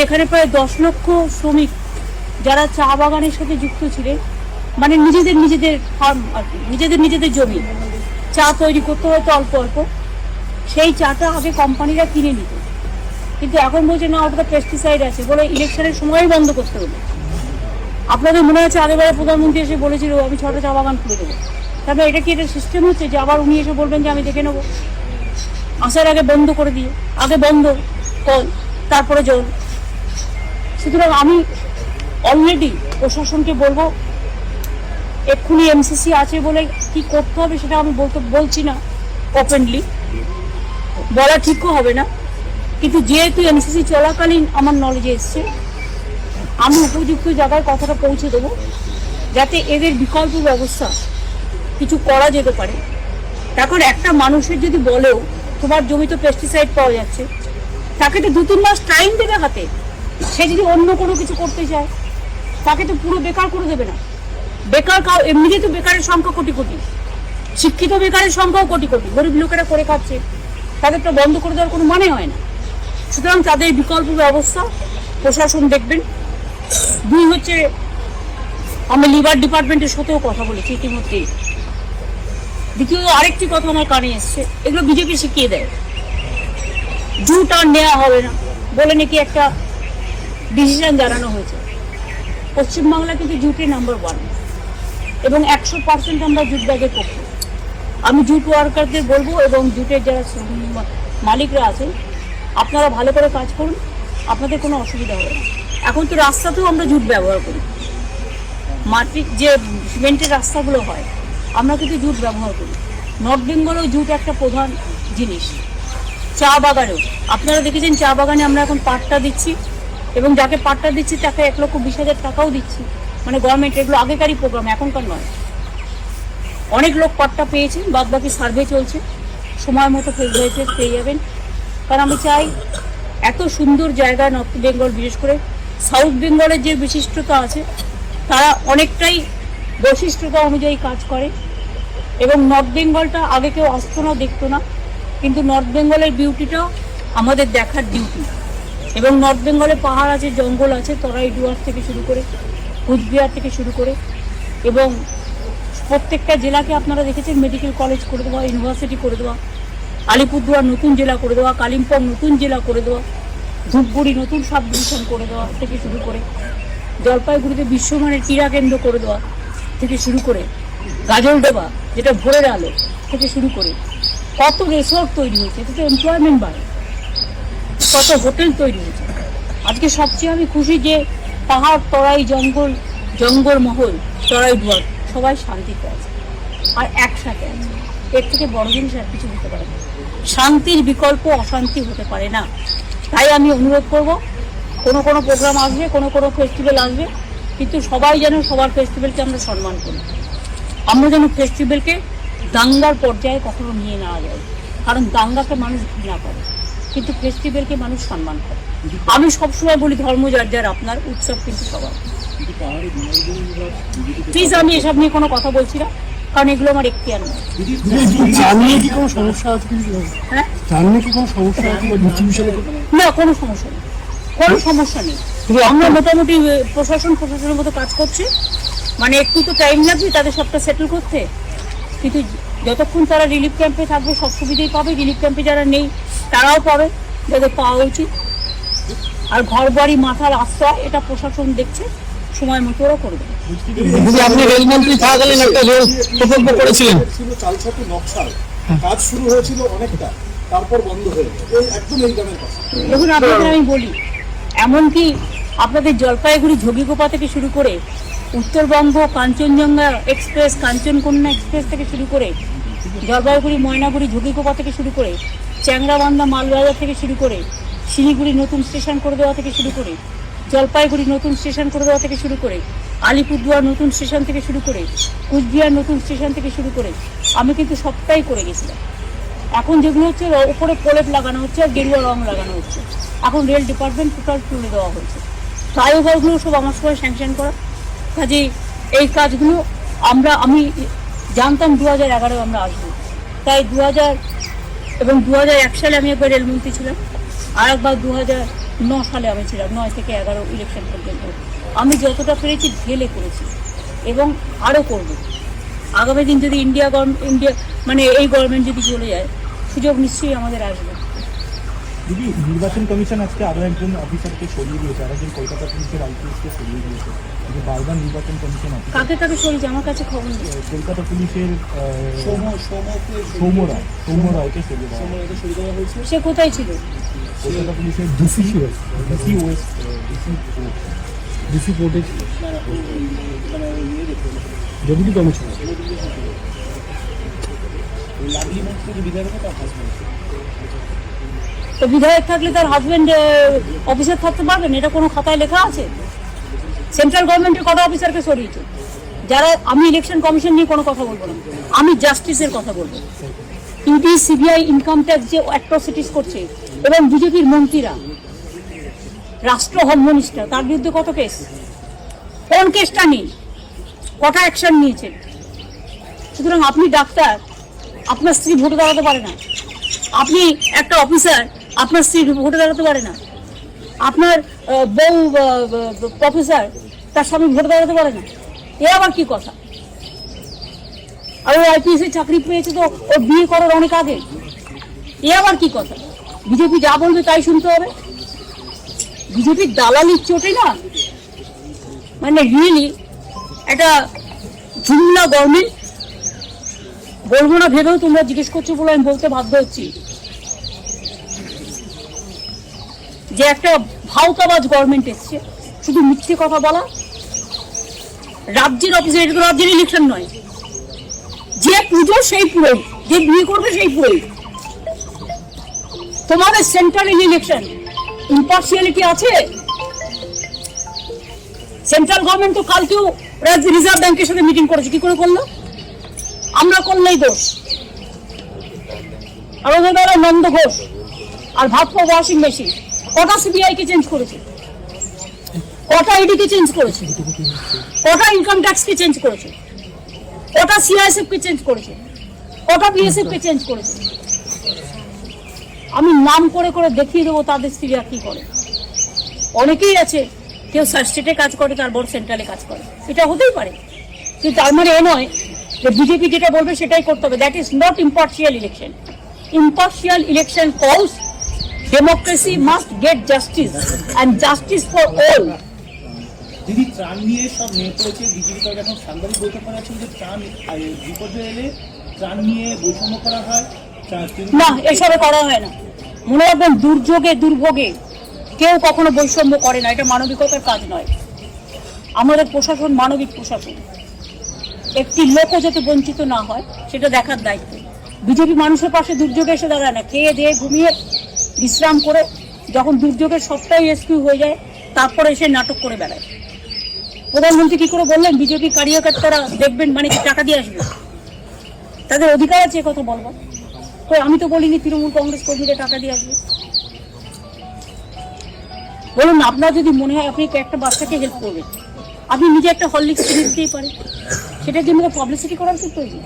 এখানে প্রায় দশ লক্ষ শ্রমিক যারা চা বাগানের সাথে যুক্ত ছিলেন মানে নিজেদের নিজেদের ফার্ম আর কি, নিজেদের নিজেদের জমি। চা তৈরি করতে হয়তো অল্প অল্প। সেই চাটা আগে কোম্পানিরা কিনে নিত। কিন্তু এখন বলছে, না ওটা পেস্টিসাইড আছে। বলে ইলেকশনের সময়ই বন্ধ করতে হবে আপনাদের মনে আছে আগেবারে প্রধানমন্ত্রী এসে বলেছিল, আমি ছটা চা বাগান খুলে দেবো। তারপরে এটা কি, এটা সিস্টেম হচ্ছে যে আবার উনি এসে বলবেন যে, আমি দেখে নেব। আসার আগে বন্ধ করে দিয়ে, আগে বন্ধ, কল, তারপরে জল। সুতরাং আমি অলরেডি প্রশাসনকে বলব, এক্ষুনি এমসিসি আছে বলে কি করতে হবে সেটা আমি বলতে, বলছি না ওপেনলি বলা ঠিকও হবে না, কিন্তু যেহেতু এমসিসি চলাকালীন আমার নলেজে এসছে, আমি উপযুক্ত জায়গায় কথাটা পৌঁছে দেবো, যাতে এদের বিকল্প ব্যবস্থা কিছু করা যেতে পারে। এখন একটা মানুষের যদি বলেও তোমার জমিতে পেস্টিসাইড পাওয়া যাচ্ছে, তাকে তো দু তিন মাস টাইম দেবে হাতে। সে যদি অন্য কোনো কিছু করতে চায়, তাকে তো পুরো বেকার করে দেবে না। বেকার কাউ এমনিতে তো বেকারের সংখ্যা কোটি কোটি। শিক্ষিত বেকারের সংখ্যাও কোটি কোটি। গরিব লোকেরা করে খাচ্ছে। তাদের তো বন্ধ করে দেওয়ার কোনো মানে হয় না। সুতরাং তাদের বিকল্প ব্যবস্থা প্রশাসন দেখবেন। দুই হচ্ছে, আমি লিভার ডিপার্টমেন্টের সাথেও কথা বলেছি ইতিমধ্যেই দ্বিতীয় আরেকটি কথা আমার কানে এসছে। এগুলো বিজেপি শিখিয়ে দেয়। জুট আর নেওয়া হবে না। বলে নাকি একটা ডিসিশন জানানো হয়েছে। পশ্চিমবাংলা কিন্তু জুটে নাম্বার ওয়ান এবং একশো পার্সেন্ট আমরা জুট ব্যাগের পক্ষে আমি জুট ওয়ার্কারদের বলব এবং জুটের যারা মালিকরা আছেন, আপনারা ভালো করে কাজ করুন, আপনাদের কোনো অসুবিধা হবে না। এখন তো রাস্তাতেও আমরা জুট ব্যবহার করি। মাটির যে সিমেন্টের রাস্তাগুলো হয়, আমরা কিন্তু জুট ব্যবহার করি। নর্থ বেঙ্গলেও জুট একটা প্রধান জিনিস। চা বাগানেও, আপনারা দেখেছেন চা বাগানে আমরা এখন পাটটা দিচ্ছি। এবং যাকে পাটটা দিচ্ছি, তাকে এক লক্ষ বিশ হাজার টাকাও দিচ্ছি। মানে গভর্নমেন্ট এগুলো আগেকারই প্রোগ্রাম এখনকার নয়। অনেক লোক পাটটা পেয়েছেন বাদ বাকি সার্ভে চলছে। সময় মতো ফেব্রুয়ারিতে পেয়ে যাবেন। কারণ আমি চাই এত সুন্দর জায়গা নর্থ বেঙ্গল বিশেষ করে সাউথ বেঙ্গলের যে বিশিষ্টতা আছে, তারা অনেকটাই বৈশিষ্ট্যতা অনুযায়ী কাজ করে। এবং নর্থ বেঙ্গলটা আগে কেউ আসতো না, দেখতো না। কিন্তু নর্থ বেঙ্গলের বিউটিটাও আমাদের দেখার ডিউটি এবং নর্থ বেঙ্গলে পাহাড় আছে, জঙ্গল আছে, তরাই ডুয়ার্স থেকে শুরু করে কুচবিহার থেকে শুরু করে এবং প্রত্যেকটা জেলাকে আপনারা দেখেছেন মেডিকেল কলেজ করে দেওয়া ইউনিভার্সিটি করে দেওয়া, আলিপুরদুয়ার নতুন জেলা করে দেওয়া, কালিম্পং নতুন জেলা করে দেওয়া, ধূপগুড়ি নতুন সাব ডিভিশন করে দেওয়া থেকে শুরু করে, জলপাইগুড়িতে বিশ্বমানের ক্রীড়া কেন্দ্র করে দেওয়া থেকে শুরু করে, গাজলডোবা, যেটা ভোরের আলো, থেকে শুরু করে, কত রিসোর্ট তৈরি হয়েছে, এতে তো এমপ্লয়মেন্ট বাড়ে। কত হোটেল তৈরি হয়েছে। আজকে সবচেয়ে আমি খুশি যে পাহাড়, তরাই, জঙ্গল জঙ্গল মহল, তরাই ডুয়ার সবাই শান্তিতে আছে। আর একসাথে আছে। এর থেকে বড় জিনিস আর কিছু হতে পারে না। শান্তির বিকল্প অশান্তি হতে পারে না। তাই আমি অনুরোধ করব, কোনো কোনো প্রোগ্রাম আসবে, কোনো কোনো ফেস্টিভ্যাল আসবে, কিন্তু সবাই যেন সবার ফেস্টিভ্যালকে আমরা সম্মান করি। আমরা যেন ফেস্টিভ্যালকে দাঙ্গার পর্যায়ে কখনো নিয়ে নেওয়া যায় কারণ দাঙ্গাকে মানুষ ঘৃণা করে। কিন্তু ফেস্টিভ্যালকে মানুষ সম্মান করে। আমি সবসময় বলি ধর্ম যার যার আপনার উৎসব কিন্তু সবার। প্লিজ আমি এসব নিয়ে কোনো কথা বলছি না কারণ এগুলো আমার এখতিয়ার নয়। জানিয়ে কি কোনো সমস্যা আছে হ্যাঁ? কি কোনো সমস্যা আছে? বা মিটিং বিষয়ে না কোনো সমস্যা নেই। কোনো সমস্যা নেই। আমরা মোটামুটি প্রশাসন প্রশাসনের মতো কাজ করছি। মানে একটু তো টাইম লাগবে তাদের সবটা সেটেল করতে। কিন্তু যতক্ষণ তারা রিলিফ ক্যাম্পে থাকবে সব সুবিধাই পাবে। রিলিফ ক্যাম্পে যারা নেই তারাও পাবে যাদের পাওয়া উচিত। আর ঘর বাড়ি মাথা রাস্তা এটা প্রশাসন দেখছে সময় মতো ওরা করবে। আপনি রেলমন্ত্রী থাকাকালীন একটা রেল প্রকল্প করেছিলেন। ছিল নকশাল কাজ শুরু হয়েছিল অনেকটা তারপর বন্ধ হয়ে গেল এই একদম এই গ্রামের পাশে দেখুন আপনাদের আমি বলি এমনকি আপনাদের জলপাইগুড়ি ঝগিগোপা থেকে শুরু করে উত্তরবঙ্গ কাঞ্চনজঙ্ঘা এক্সপ্রেস কাঞ্চনকন্যা এক্সপ্রেস থেকে শুরু করে জলপাইগুড়ি ময়নাগুড়ি ঝুঁকিকোপা থেকে শুরু করে চ্যাংরাবান্ধা মালবাজার থেকে শুরু করে শিলিগুড়ি নতুন স্টেশন করে দেওয়া থেকে শুরু করে জলপাইগুড়ি নতুন স্টেশন করে দেওয়া থেকে শুরু করে আলিপুরদুয়ার নতুন স্টেশন থেকে শুরু করে কুচবিহার নতুন স্টেশন থেকে শুরু করে আমি কিন্তু সবটাই করে গেছিলাম। এখন যেগুলো হচ্ছে ওপরে প্রলেপ লাগানো হচ্ছে আর গেরুয়া রং লাগানো হচ্ছে। এখন রেল ডিপার্টমেন্ট টোটাল তুলে দেওয়া হয়েছে। ফ্লাইওভারগুলো সব আমার সময় স্যাংশন করা। কাজে এই কাজগুলো আমরা আমি জানতাম দু হাজার এগারো আমরা আসব। তাই দু হাজার এবং দু হাজার এক সালে আমি একবার রেলমন্ত্রী ছিলাম। আর একবার দু সালে আমি ছিলাম, নয় থেকে এগারো ইলেকশন পর্যন্ত। আমি যতটা পেরেছি ঢেলে করেছি এবং আরও করব। আগামী দিন যদি ইন্ডিয়া গভর্নমেন্ট ইন্ডিয়া মানে এই গভর্নমেন্ট যদি চলে যায়, সুযোগ নিশ্চয়ই আমাদের আসবে। দিদি নির্বাচন কমিশন আজকে আরও একজন অফিসারকে সরিয়ে দিয়েছে আর একজন কলকাতা পুলিশের আইপিএসকে সরিয়ে দিয়েছে। যে বারবার নির্বাচন কমিশন কাকে কাকে সরিয়েছে? আমার কাছে খবর নেই। কলকাতা পুলিশের সৌম সৌমকে সৌম্য রায় সৌম্য রায়কে সরিয়ে দেওয়া। সৌম্যকে সরিয়ে দেওয়া হয়েছে। সে কোথায় ছিল? কলকাতা পুলিশের DC DC west DC DC দেখতে ডেপুটি কমিশনার। লাভলি বিধায়ক তার তো বিধায়ক থাকলে তার হাজবেন্ড অফিসার থাকতে পারবেন এটা কোনো খাতায় লেখা আছে? সেন্ট্রাল গভর্নমেন্টের কটা অফিসারকে সরিয়েছে? যারা, আমি ইলেকশন কমিশন নিয়ে কোনো কথা বলব না। আমি জাস্টিসের কথা বলব। ইডি সিবিআই ইনকাম ট্যাক্স যে অ্যাট্রসিটিস করছে, এবং বিজেপির মন্ত্রীরা, রাষ্ট্র হোম তার বিরুদ্ধে কত কেস কোন কেসটা নেই? কটা অ্যাকশন নিয়েছেন সুতরাং আপনি ডাক্তার, আপনার স্ত্রী ভোটে দাঁড়াতে পারে না। আপনি একটা অফিসার আপনার স্ত্রী ভোটে দাঁড়াতে পারে না। আপনার বউ প্রফেসর, তার স্বামী ভোটে দাঁড়াতে পারে না। এ আবার কি কথা? আর ও আইপিএস চাকরি পেয়েছে তো ও বিয়ে করার অনেক আগে। এ আবার কি কথা? বিজেপি যা বলবে তাই শুনতে হবে। বিজেপির দালালির চোটে না মানে রিয়েলি একটা ঝুমলা গভর্নমেন্ট বলব না, ভেবেও তোমরা জিজ্ঞেস করছ বলে আমি বলতে বাধ্য হচ্ছি। যে একটা ভাওতাবাজ গভর্নমেন্ট এসছে, শুধু মিথ্যে কথা বলা, রাজ্যের অফিসে এটা তো রাজ্যের ইলেকশন নয়। যে পুজো সেই পুরোই, যে বিয়ে করবে সেই পুরোই। তোমাদের সেন্ট্রাল ইলেকশন ইম্পার্সিয়ালিটি আছে? সেন্ট্রাল গভর্নমেন্ট তো কালকেও রিজার্ভ ব্যাংকের সাথে মিটিং করেছে, কি করে করল? আমরা করলেই দোষ। আমাদের দ্বারা নন্দ ঘোষ আর ভাবপো ওয়াশিং মেশিন কটা সিবিআই কে চেঞ্জ করেছে। কটা ইডি কে চেঞ্জ করেছে। কটা ইনকাম ট্যাক্স কে চেঞ্জ করেছে। কটা সিআইএসএফ কে চেঞ্জ করেছে। কটা বিএসএফ কে চেঞ্জ করেছে। আমি নাম করে করে দেখিয়ে দেবো তাদের স্ত্রীরা কি করে। অনেকেই আছে, কেউ স্টেটে কাজ করে, তার বড় সেন্ট্রালে কাজ করে। এটা হতেই পারে। কিন্তু তার মানে এ নয় যে বিজেপি যেটা বলবে সেটাই করতে হবে। That is not impartial election impartial election calls democracy must get justice and justice for all দিদি ত্রাণ নিয়ে সব পড়েছে বিজেপি কয়েক এখন সাংবাদিক বৈঠক যে ত্রাণ বিপর্যয় এলে ত্রাণ নিয়ে বৈষম্য করা হয় না এসবে করা হয় না। মনে রাখবেন দুর্যোগে দুর্ভোগে কেউ কখনো বৈষম্য করে না। এটা মানবিকতার কাজ নয়। আমাদের প্রশাসন মানবিক প্রশাসন। একটি লোকও যাতে বঞ্চিত না হয় সেটা দেখার দায়িত্ব। বিজেপি মানুষের পাশে দুর্যোগে এসে দাঁড়ায় না। খেয়ে দিয়ে ঘুমিয়ে বিশ্রাম করে যখন দুর্যোগের সবটাই রেস্কিউ হয়ে যায়, তারপরে এসে নাটক করে বেড়ায়। প্রধানমন্ত্রী কি করে বললেন, বিজেপি কার্যকর্তারা দেখবেন মানে টাকা দিয়ে আসবে? তাদের অধিকার আছে কথা বলবার। কই, আমি তো বলিনি তৃণমূল কংগ্রেস কর্মীদের টাকা দিয়ে আসবে। বলুন, আপনার যদি মনে হয় আপনি একটা বাচ্চাকে হেল্প করবেন। আপনি নিজে একটা হরলিক্স কিনে দিতেই পারেন। সেটার জন্য পাবলিসিটি করার কি প্রয়োজন?